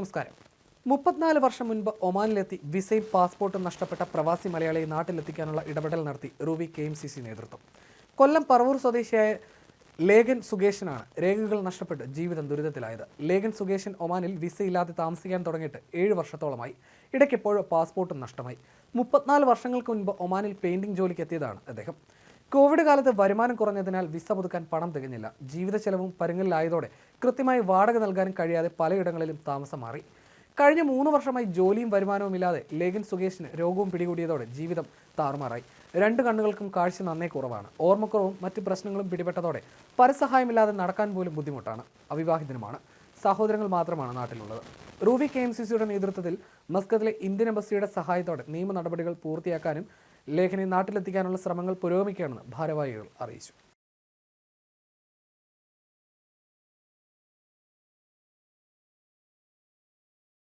നമസ്കാരം. മുപ്പത്തിനാല് വർഷം മുൻപ് ഒമാനിലെത്തി വിസയും പാസ്പോർട്ടും നഷ്ടപ്പെട്ട പ്രവാസി മലയാളിയെ നാട്ടിലെത്തിക്കാനുള്ള ഇടപെടൽ നടത്തി Ruwi K M C C നേതൃത്വം. കൊല്ലം പറവൂർ സ്വദേശിയായ ലേഖൻ സുകേഷനാണ് രേഖകൾ നഷ്ടപ്പെട്ട് ജീവിതം ദുരിതത്തിലായത്. ലേഖൻ സുകേഷൻ ഒമാനിൽ വിസയില്ലാതെ താമസിക്കാൻ തുടങ്ങിയിട്ട് ഏഴ് വർഷത്തോളമായി. ഇടയ്ക്കെപ്പോഴും പാസ്പോർട്ടും നഷ്ടമായി. മുപ്പത്തിനാല് വർഷങ്ങൾക്ക് മുൻപ് ഒമാനിൽ പെയിന്റിംഗ് ജോലിക്ക് എത്തിയതാണ് അദ്ദേഹം. കോവിഡ് കാലത്ത് വരുമാനം കുറഞ്ഞതിനാൽ വിസ പുതുക്കാൻ പണം തികഞ്ഞില്ല. ജീവിത ചെലവും പരുങ്ങലിലായതോടെ കൃത്യമായി വാടക നൽകാനും കഴിയാതെ പലയിടങ്ങളിലും താമസം മാറി. കഴിഞ്ഞ മൂന്ന് വർഷമായി ജോലിയും വരുമാനവും ഇല്ലാതെ ലേഖൻ സുകേഷിന് രോഗവും പിടികൂടിയതോടെ ജീവിതം താറുമാറായി. രണ്ട് കണ്ണുകൾക്കും കാഴ്ച നന്നേ കുറവാണ്. ഓർമ്മക്കുറവും മറ്റ് പ്രശ്നങ്ങളും പിടിപെട്ടതോടെ പരസഹായമില്ലാതെ നടക്കാൻ പോലും ബുദ്ധിമുട്ടാണ്. അവിവാഹിതനുമാണ്. സഹോദരങ്ങൾ മാത്രമാണ് നാട്ടിലുള്ളത്. റൂവി കെ എം സി സിയുടെ നേതൃത്വത്തിൽ മസ്കത്തിലെ ഇന്ത്യൻ എംബസിയുടെ സഹായത്തോടെ നിയമ നടപടികൾ പൂർത്തിയാക്കാനും ലേഖനെ നാട്ടിലെത്തിക്കാനുള്ള ശ്രമങ്ങൾ പുരോഗമിക്കുകയാണെന്ന് ഭാരവാഹികൾ അറിയിച്ചു.